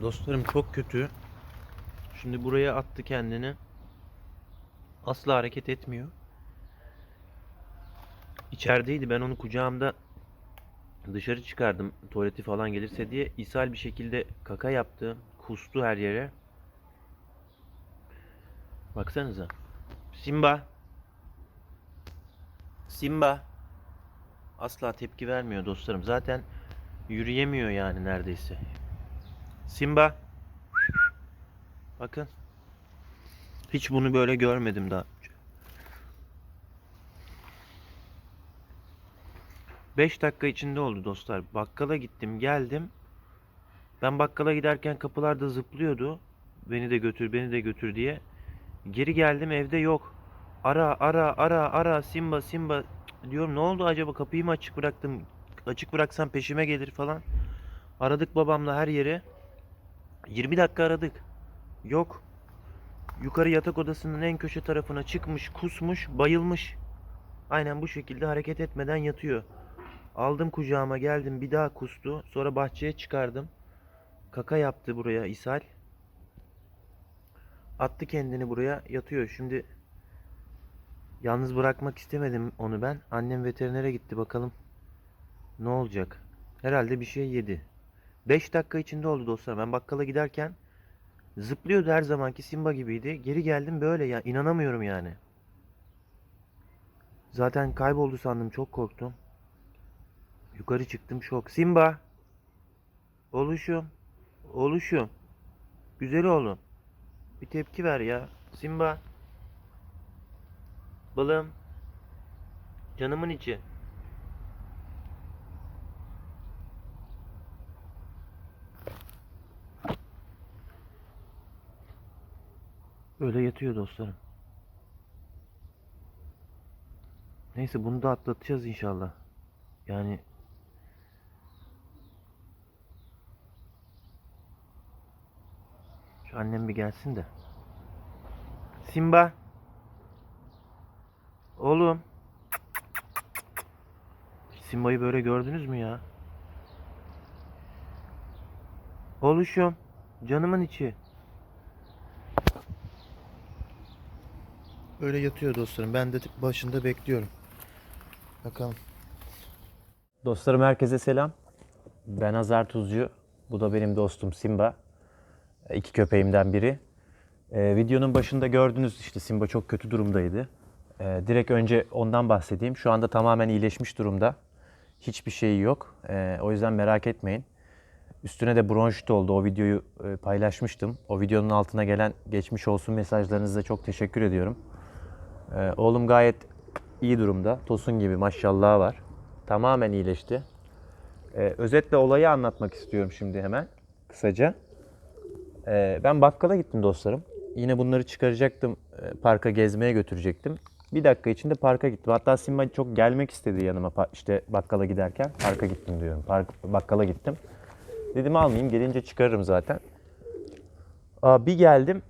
Dostlarım çok kötü. Şimdi buraya attı kendini. Asla hareket etmiyor. İçerideydi. Ben onu kucağımda dışarı çıkardım. Tuvaleti falan gelirse diye. ishal bir şekilde kaka yaptı. Kustu her yere. Baksanıza. Simba. Simba. Asla tepki vermiyor dostlarım. Zaten yürüyemiyor yani neredeyse. Simba. Bakın. Hiç bunu böyle görmedim daha önce. 5 dakika içinde oldu dostlar. Bakkala gittim, geldim. Ben bakkala giderken kapılarda zıplıyordu. Beni de götür, beni de götür diye. Geri geldim evde yok. Ara, ara, ara, ara, Simba, Simba. Diyorum ne oldu acaba kapıyı mı açık bıraktım? Açık bıraksam peşime gelir falan. Aradık babamla her yere. 20 dakika aradık. Yok. Yukarı yatak odasının en köşe tarafına çıkmış, kusmuş, bayılmış. Aynen bu şekilde hareket etmeden yatıyor. Aldım kucağıma geldim bir daha kustu. Sonra bahçeye çıkardım. Kaka yaptı buraya ishal. Attı kendini buraya yatıyor. Şimdi yalnız bırakmak istemedim onu ben. Annem veterinere gitti bakalım ne olacak. Herhalde bir şey yedi. 5 dakika içinde oldu dostlar. Ben bakkala giderken zıplıyordu her zamanki Simba gibiydi. Geri geldim böyle ya inanamıyorum yani. Zaten kayboldu sandım çok korktum. Yukarı çıktım şok. Simba. Oluşum. Oluşum. Güzel oğlum. Bir tepki ver ya. Simba. Balım. Canımın içi. Öyle yatıyor dostlarım. Neyse bunu da atlatacağız inşallah. Yani şu annem bir gelsin de. Simba. Oğlum. Simba'yı böyle gördünüz mü ya? Oluşum. Canımın içi. Öyle yatıyor dostlarım. Ben de başında bekliyorum. Bakalım. Dostlarım herkese selam. Ben Azar Tuzcu. Bu da benim dostum Simba. E, İki köpeğimden biri. Ee, videonun başında gördünüz işte Simba çok kötü durumdaydı. Ee, direkt önce ondan bahsedeyim. Şu anda tamamen iyileşmiş durumda. Hiçbir şeyi yok. Ee, o yüzden merak etmeyin. Üstüne de bronşit oldu. O videoyu e, paylaşmıştım. O videonun altına gelen geçmiş olsun mesajlarınıza çok teşekkür ediyorum. Ee, oğlum gayet iyi durumda. Tosun gibi maşallah var. Tamamen iyileşti. Ee, özetle olayı anlatmak istiyorum şimdi hemen kısaca. Ee, ben bakkala gittim dostlarım. Yine bunları çıkaracaktım. e, Parka gezmeye götürecektim. Bir dakika içinde parka gittim. Hatta Simba çok gelmek istedi yanıma işte bakkala giderken. Parka gittim diyorum. Park, bakkala gittim. Dedim almayayım gelince çıkarırım zaten. Aa, bir geldim.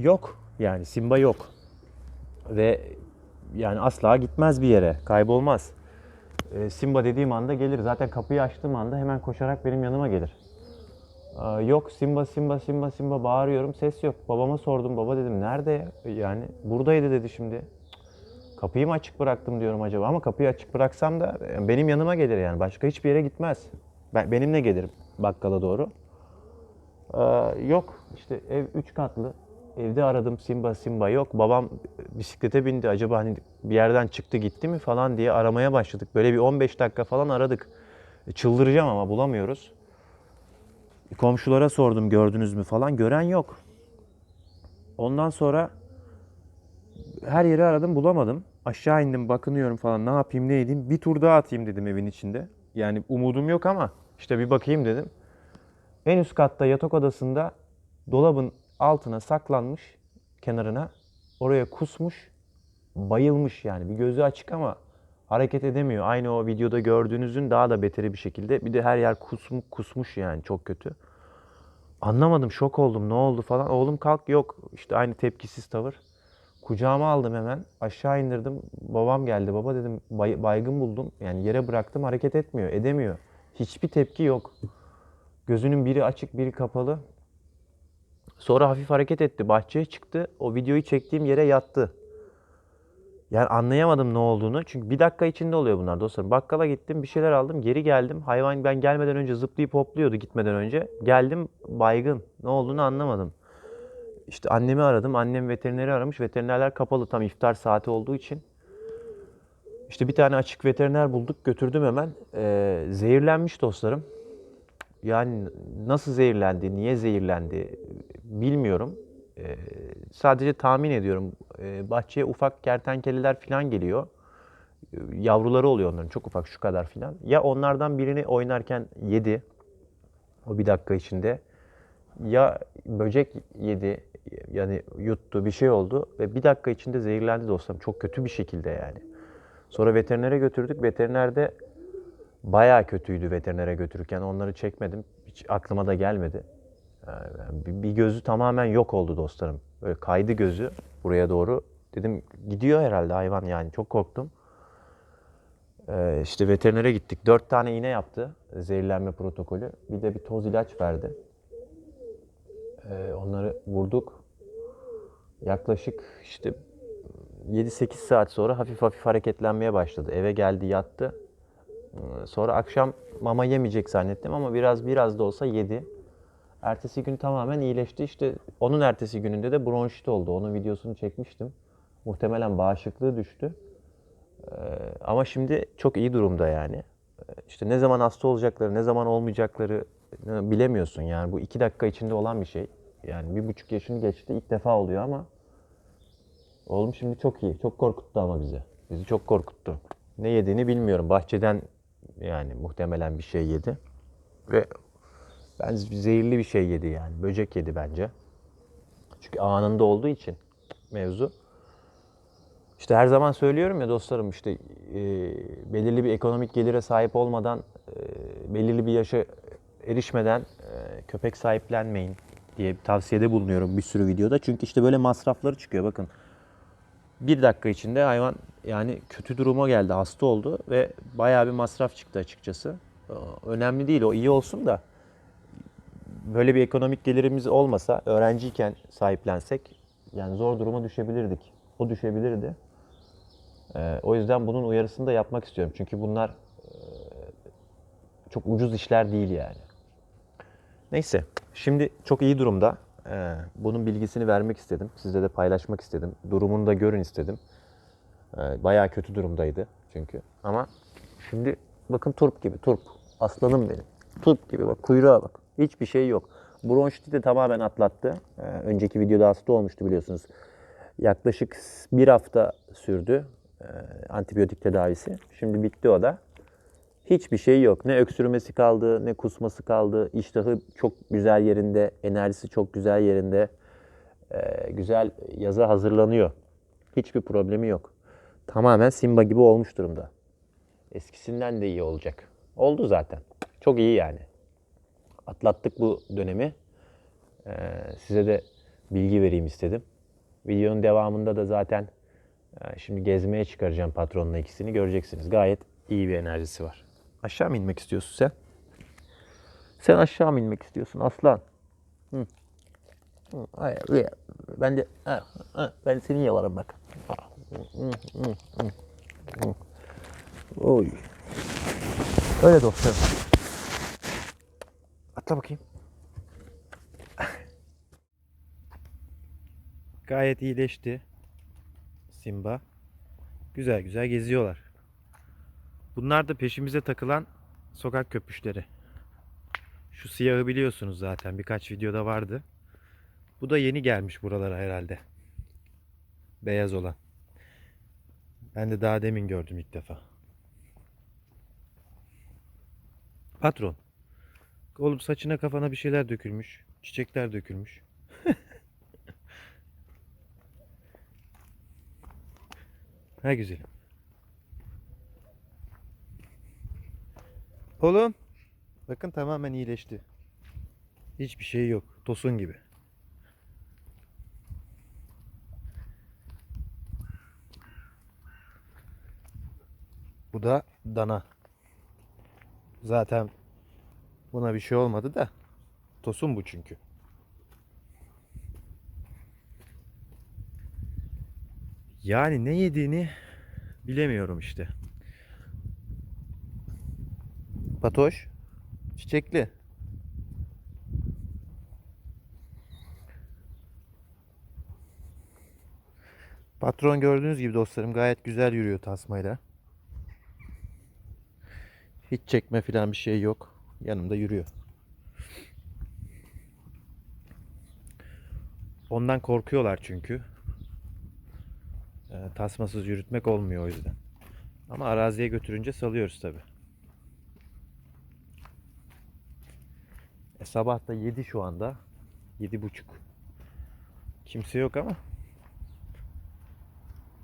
Yok yani Simba yok. Ve yani asla gitmez bir yere. Kaybolmaz. Ee, Simba dediğim anda gelir. Zaten kapıyı açtığım anda hemen koşarak benim yanıma gelir. Aa, yok Simba Simba Simba Simba bağırıyorum ses yok. Babama sordum baba dedim nerede ya? Yani buradaydı dedi şimdi. Kapıyı mı açık bıraktım diyorum acaba ama kapıyı açık bıraksam da e, benim yanıma gelir yani başka hiçbir yere gitmez. Ben, benimle gelir bakkala doğru. Aa, yok işte ev 3 katlı. Evde aradım Simba Simba yok. Babam bisiklete bindi acaba hani bir yerden çıktı gitti mi falan diye aramaya başladık. Böyle bir 15 dakika falan aradık. E, Çıldıracağım ama bulamıyoruz. Komşulara sordum gördünüz mü falan. Gören yok. Ondan sonra her yeri aradım bulamadım. Aşağı indim bakınıyorum falan ne yapayım ne edeyim. Bir tur daha atayım dedim evin içinde. Yani umudum yok ama işte bir bakayım dedim. En üst katta yatak odasında dolabın altına saklanmış kenarına. Oraya kusmuş, bayılmış yani. Bir gözü açık ama hareket edemiyor. Aynı o videoda gördüğünüzün daha da beteri bir şekilde. Bir de her yer kusmu, kusmuş yani çok kötü. Anlamadım, şok oldum. Ne oldu falan. Oğlum kalk yok. İşte aynı tepkisiz tavır. Kucağıma aldım hemen. Aşağı indirdim. Babam geldi. Baba dedim bay- baygın buldum. Yani yere bıraktım hareket etmiyor, edemiyor. Hiçbir tepki yok. Gözünün biri açık, biri kapalı. Sonra hafif hareket etti, bahçeye çıktı. O videoyu çektiğim yere yattı. Yani anlayamadım ne olduğunu. Çünkü bir dakika içinde oluyor bunlar dostlarım. Bakkala gittim, bir şeyler aldım, geri geldim. Hayvan ben gelmeden önce zıplayıp hopluyordu gitmeden önce. Geldim baygın. Ne olduğunu anlamadım. İşte annemi aradım. Annem veterineri aramış. Veterinerler kapalı tam iftar saati olduğu için. İşte bir tane açık veteriner bulduk. Götürdüm hemen. Ee, zehirlenmiş dostlarım. Yani nasıl zehirlendi, niye zehirlendi bilmiyorum. Ee, sadece tahmin ediyorum. Ee, bahçeye ufak kertenkeleler falan geliyor. Ee, Yavruları oluyor onların çok ufak şu kadar falan. Ya onlardan birini oynarken yedi o bir dakika içinde. Ya böcek yedi yani yuttu bir şey oldu ve bir dakika içinde zehirlendi dostlarım. Çok kötü bir şekilde yani. Sonra veterinere götürdük. Veterinerde bayağı kötüydü veterinere götürürken. Onları çekmedim. Hiç aklıma da gelmedi. Bir- bir gözü tamamen yok oldu dostlarım. Böyle kaydı gözü buraya doğru. Dedim gidiyor herhalde hayvan yani. Çok korktum. Ee, işte veterinere gittik. Dört tane iğne yaptı. Zehirlenme protokolü. Bir de bir toz ilaç verdi. Ee, onları vurduk. Yaklaşık işte 7-8 saat sonra hafif hafif hareketlenmeye başladı. Eve geldi yattı. Ee, Sonra akşam mama yemeyecek zannettim ama biraz biraz da olsa yedi. Ertesi gün tamamen iyileşti. İşte onun ertesi gününde de bronşit oldu. Onun videosunu çekmiştim. Muhtemelen bağışıklığı düştü. Ee, ama şimdi çok iyi durumda yani. Ee, İşte ne zaman hasta olacakları, ne zaman olmayacakları e, bilemiyorsun yani. Bu iki dakika içinde olan bir şey. Yani bir buçuk yaşını geçti ilk defa oluyor ama oğlum şimdi çok iyi. Çok korkuttu ama bizi. Bizi çok korkuttu. Ne yediğini bilmiyorum. Bahçeden yani muhtemelen bir şey yedi. Ve ben zehirli bir şey yedi yani. Böcek yedi bence. Çünkü anında olduğu için mevzu. İşte her zaman söylüyorum ya dostlarım işte e, belirli bir ekonomik gelire sahip olmadan, e, belirli bir yaşa erişmeden e, köpek sahiplenmeyin diye bir tavsiyede bulunuyorum bir sürü videoda. Çünkü işte böyle masrafları çıkıyor bakın. Bir dakika içinde hayvan yani kötü duruma geldi, hasta oldu ve bayağı bir masraf çıktı açıkçası. Ee, Önemli değil o iyi olsun da böyle bir ekonomik gelirimiz olmasa öğrenciyken sahiplensek yani zor duruma düşebilirdik. O düşebilirdi. Ee, o yüzden bunun uyarısını da yapmak istiyorum. Çünkü bunlar e, çok ucuz işler değil yani. Neyse, şimdi çok iyi durumda. Ee, bunun bilgisini vermek istedim. Sizle de paylaşmak istedim. Durumunu da görün istedim. Ee, bayağı kötü durumdaydı çünkü. Ama şimdi bakın turp gibi, turp. Aslanım benim. Turp gibi bak, kuyruğa bak. Hiçbir şey yok. Bronşiti de tamamen atlattı. Ee, önceki videoda hasta olmuştu biliyorsunuz. Yaklaşık bir hafta sürdü e, antibiyotik tedavisi. Şimdi bitti o da. Hiçbir şey yok. Ne öksürmesi kaldı, ne kusması kaldı. İştahı çok güzel yerinde, enerjisi çok güzel yerinde. Ee, güzel yaza hazırlanıyor. Hiçbir problemi yok. Tamamen Simba gibi olmuş durumda. Eskisinden de iyi olacak. Oldu zaten. Çok iyi yani. Atlattık bu dönemi. Ee, size de bilgi vereyim istedim. Videonun devamında da zaten e, şimdi gezmeye çıkaracağım patronla ikisini göreceksiniz. Gayet iyi bir enerjisi var. Aşağı mı inmek istiyorsun sen? Sen aşağı mı inmek istiyorsun aslan? Hı. Ben de ben seni yalarım bak. Oy. Öyle dostlarım. Atla bakayım. Gayet iyileşti. Simba. Güzel güzel geziyorlar. Bunlar da peşimize takılan sokak köpüşleri. Şu siyahı biliyorsunuz zaten birkaç videoda vardı. Bu da yeni gelmiş buralara herhalde. Beyaz olan. Ben de daha demin gördüm ilk defa. Patron. Oğlum saçına kafana bir şeyler dökülmüş. Çiçekler dökülmüş. Ha güzelim. Oğlum. Bakın tamamen iyileşti. Hiçbir şey yok. Tosun gibi. Bu da dana. Zaten Buna bir şey olmadı da. Tosun bu çünkü. Yani ne yediğini bilemiyorum işte. Patoş, çiçekli. Patron gördüğünüz gibi dostlarım gayet güzel yürüyor tasmayla. Hiç çekme falan bir şey yok. Yanımda yürüyor. Ondan korkuyorlar çünkü. Ee, tasmasız yürütmek olmuyor o yüzden. Ama araziye götürünce salıyoruz tabi. E, sabah da 7 şu anda. Yedi buçuk. Kimse yok ama.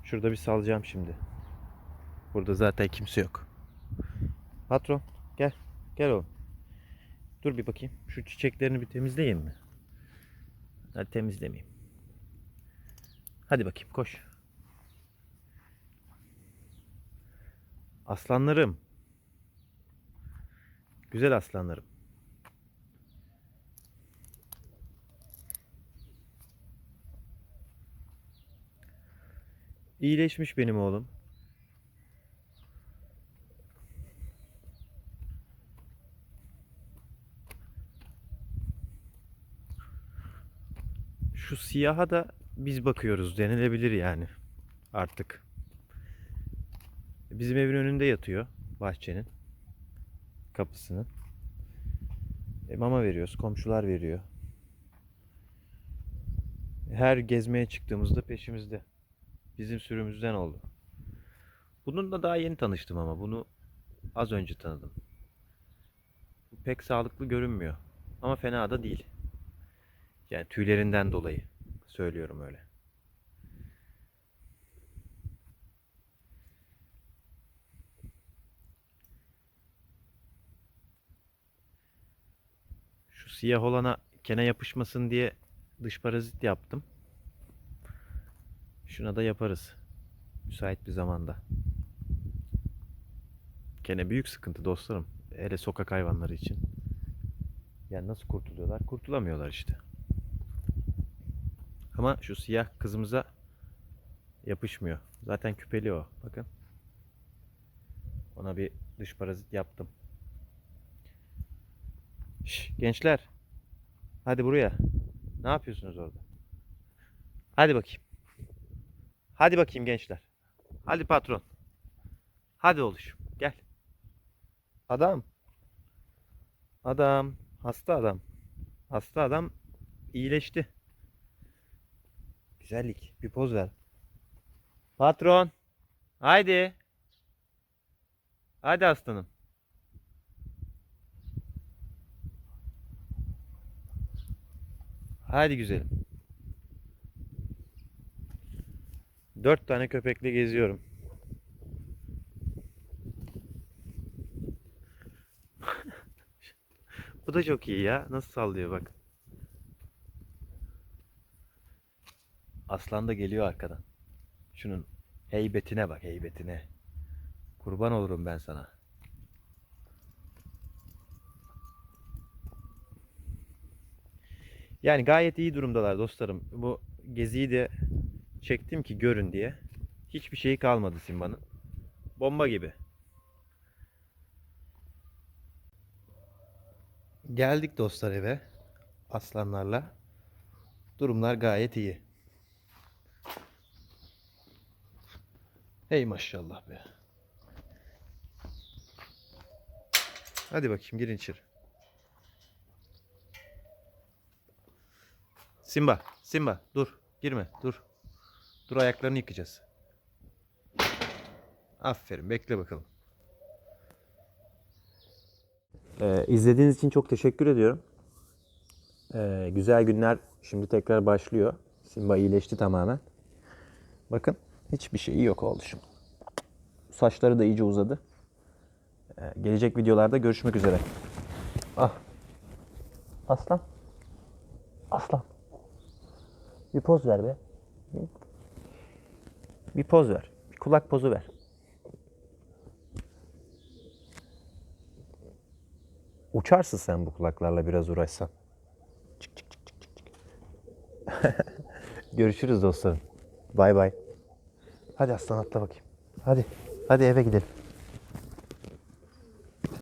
Şurada bir salacağım şimdi. Burada zaten kimse yok. Patron gel. Gel oğlum. Dur bir bakayım. Şu çiçeklerini bir temizleyeyim mi? Hadi temizlemeyeyim. Hadi bakayım koş. Aslanlarım. Güzel aslanlarım. İyileşmiş benim oğlum. Şu siyaha da biz bakıyoruz denilebilir yani artık. Bizim evin önünde yatıyor bahçenin kapısının. E, mama veriyoruz, komşular veriyor. Her gezmeye çıktığımızda peşimizde. Bizim sürümüzden oldu. Bununla daha yeni tanıştım ama bunu az önce tanıdım. Bu pek sağlıklı görünmüyor. Ama fena da değil. Yani tüylerinden dolayı söylüyorum öyle. Şu siyah olana kene yapışmasın diye dış parazit yaptım. Şuna da yaparız. Müsait bir zamanda. Kene büyük sıkıntı dostlarım. Hele sokak hayvanları için. Yani nasıl kurtuluyorlar? Kurtulamıyorlar işte. Ama şu siyah kızımıza yapışmıyor. Zaten küpeli o. Bakın. Ona bir dış parazit yaptım. Şş, gençler. Hadi buraya. Ne yapıyorsunuz orada? Hadi bakayım. Hadi bakayım gençler. Hadi patron. Hadi oluşum. Gel. Adam. Adam. Hasta adam. Hasta adam iyileşti. Güzellik. Bir poz ver. Patron. Haydi. Hadi aslanım. Hadi güzelim. Dört tane köpekle geziyorum. Bu da çok iyi ya. Nasıl sallıyor bak. Aslan da geliyor arkadan. Şunun heybetine bak heybetine. Kurban olurum ben sana. Yani gayet iyi durumdalar dostlarım. Bu geziyi de çektim ki görün diye. Hiçbir şeyi kalmadı Simba'nın. Bomba gibi. Geldik dostlar eve. Aslanlarla. Durumlar gayet iyi. Hey maşallah be. Hadi bakayım girin içeri. Simba, Simba dur. Girme, dur. Dur ayaklarını yıkayacağız. Aferin, bekle bakalım. Ee, izlediğiniz için çok teşekkür ediyorum. Ee, güzel günler şimdi tekrar başlıyor. Simba iyileşti tamamen. Bakın hiçbir şeyi yok oldu şimdi. Saçları da iyice uzadı. Ee, gelecek videolarda görüşmek üzere. Ah. Aslan. Aslan. Bir poz ver be. Bir poz ver. Bir kulak pozu ver. Uçarsın sen bu kulaklarla biraz uğraşsan. Çık çık çık çık. çık. Görüşürüz dostlarım. Bay bay. Hadi aslan atla bakayım. Hadi. Hadi eve gidelim.